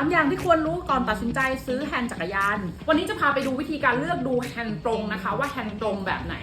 3 อย่างที่ควรรู้ก่อนตัดสินใจซื้อแฮนด์จักรยาน วันนี้จะพาไปดูวิธีการเลือกดูแฮนด์ตรงนะคะ ว่าแฮนด์ตรงแบบไหน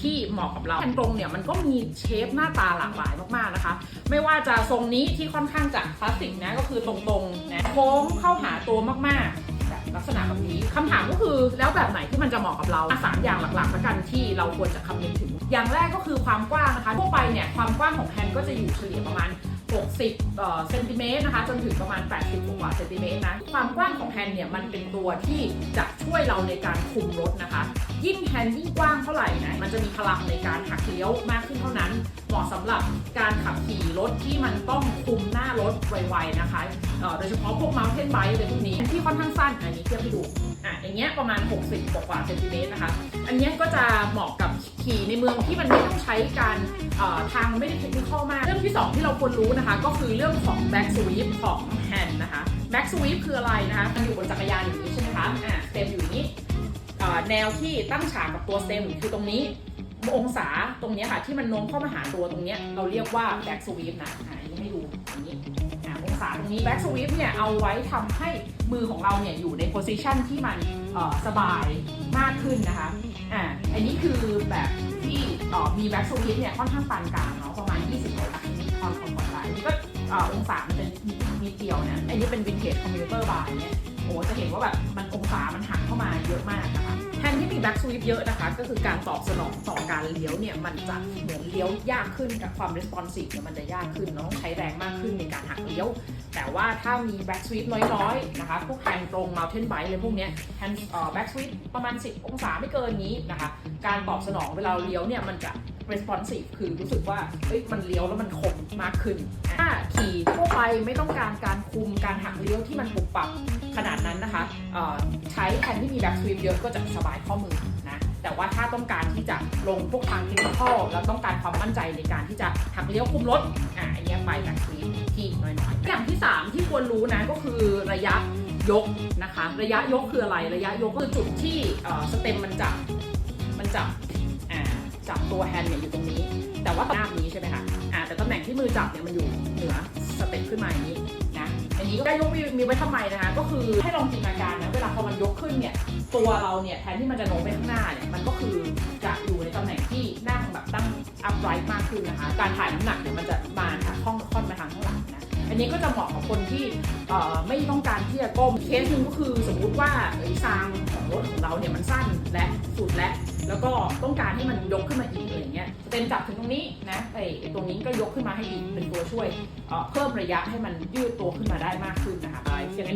ที่เหมาะกับเราแฮนด์ตรงเนี่ยมันก็มีเชฟหน้าตาหลากหลายมากๆนะคะ ไม่ว่าจะทรงนี้ที่ค่อนข้างจะคลาสสิกนะก็คือตรงๆนะโค้งเข้าหาตัวมากๆแบบลักษณะแบบนี้คำถามก็คือแล้วแบบไหนที่มันจะเหมาะกับเราสามอย่างหลักๆแล้วกันที่เราควรจะคำนึงถึง อย่างแรกก็คือความกว้างนะคะทั่วไปเนี่ยความกว้างของแฮนด์ก็จะอยู่เฉลี่ยประมาณ 60เซนติเมตรนะคะ จนถึงประมาณ 80กว่าเซนติเมตรนะ ความกว้างของแฮนด์เนี่ย มันเป็นตัวที่จะช่วยเราในการคุมรถนะคะ ยิ่งแฮนด์ยิ่งกว้างเท่าไหร่นะ มันจะมีพลังในการหักเลี้ยวมากขึ้นเท่านั้น เหมาะสำหรับการขับขี่รถที่มันต้องคุมหน้ารถไวๆนะคะ โดยเฉพาะพวก mountain bike อะไรพวกนี้ที่ค่อนข้างสั้น อันนี้เทียบให้ดูอะอย่างเงี้ยประมาณ 60 กว่าเซนติเมตรนะคะ อันเนี้ยก็จะเหมาะกับขี่ในเมืองที่มันไม่ต้องใช้การทางไม่ได้เทคนิคมาก เรื่องที่ 2 ที่เราควรรู้นะคะ ก็คือเรื่องของ back sweep ของแฮนด์นะคะ back sweep คืออะไรนะคะ มันอยู่บนจักรยานอย่างนี้ใช่ไหมคะอ่า แนวที่ตั้งฉากกับตัวเต็มคือตรงนี้องศาตรงนี้ค่ะ ที่มันโน้มเข้ามาหาตัวตรงนี้เราเรียกว่า back sweep นะอ่าอันนี้ให้ดูอย่างนี้อ่าองศาตรงนี้ back sweep เนี่ยเอาไว้ทำให้มือของเราเนี่ยอยู่ใน position ที่มันสบายมากขึ้นนะคะอ่าอันนี้คือแบบที่มี back sweep เนี่ยค่อนข้างปานกลางเนาะประมาณ 20องศาคอนคอมฟอร์ตไลน์อันนี้ก็องศามันจะนิดเดียวนะอันนี้เป็น vintage commuter bar เนี่ย โอ้จะเห็นว่าแบบมันองศามันหักเข้ามาเยอะมากนะคะแทนที่มี back sweep เยอะนะคะ ก็คือการตอบสนองต่อการเลี้ยวเนี่ยมันจะเหมือนเลี้ยวยากขึ้นกับความ responsive เนี่ยมันจะยากขึ้นเนาะต้องใช้แรงมากขึ้นในการหักเลี้ยว แต่ว่าถ้ามี back sweep น้อยๆนะคะพวกแฮนด์ตรง mountain bike อะไรพวกเนี้ย hand เอ่อ back sweep ประมาณ 10 องศาไม่เกินนี้นะคะ การตอบสนองเวลาเลี้ยวเนี่ยมันจะ responsive คือรู้สึกว่าเอ้ยมันเลี้ยวแล้วมันคมมากขึ้น ถ้าขี่ทั่วไปไม่ต้องการการคุมการหักเลี้ยวที่มันปุบปับขนาดนั้นนะคะใช้แฮนที่มี back sweep เยอะก็จะสบายข้อมือนะแต่ว่าถ้าต้องการที่จะลงพวกทางเทคนิคแล้วต้องการความมั่นใจในการที่จะหักเลี้ยวคุมรถอ่าอันนี้ไป back sweep ที่น้อยๆอย่างที่ 3 ที่ควรรู้นะก็คือระยะยกนะคะ ระยะยกคืออะไร ระยะยกคือจุดที่สเต็มมันจับมันจับ จับตัวแฮนด์เนี่ยอยู่ตรงนี้ แต่ว่าหน้านี้ใช่ไหมคะอ่าแต่ตำแหน่งที่มือจับเนี่ยมันอยู่เหนือสเต็ปขึ้นมาอย่างนี้นะอันนี้ก็ได้ยกมีมีไว้ทำไมนะคะ ก็คือให้ลองจินตนาการนะเวลาพอมันยกขึ้นเนี่ยตัวเราเนี่ยแทนที่มันจะโน้มไปข้างหน้าเนี่ยมันก็คือจะอยู่ในตำแหน่งที่นั่งแบบตั้ง upright มากขึ้นนะคะ การถ่ายน้ำหนักเนี่ยมันจะมาจากห้องค่อนมาทางข้างหลังนะอันนี้ก็จะเหมาะกับคนที่ไม่ต้องการที่จะก้มเคสหนึ่งก็คือสมมุติว่าไอ้ซางของรถของเราเนี่ยมันสั้นและสุดและ แล้วก็ต้องการให้มันยกขึ้นมาอีกอะไรอย่างเงี้ยเต็มจับถึงตรงนี้นะไอ้ไอ้ตรงนี้ก็ยกขึ้นมาให้อีกเป็นตัวช่วยเอ่อเพิ่มระยะให้มันยืดตัวขึ้นมาได้มากขึ้นนะคะอย่างอันนี้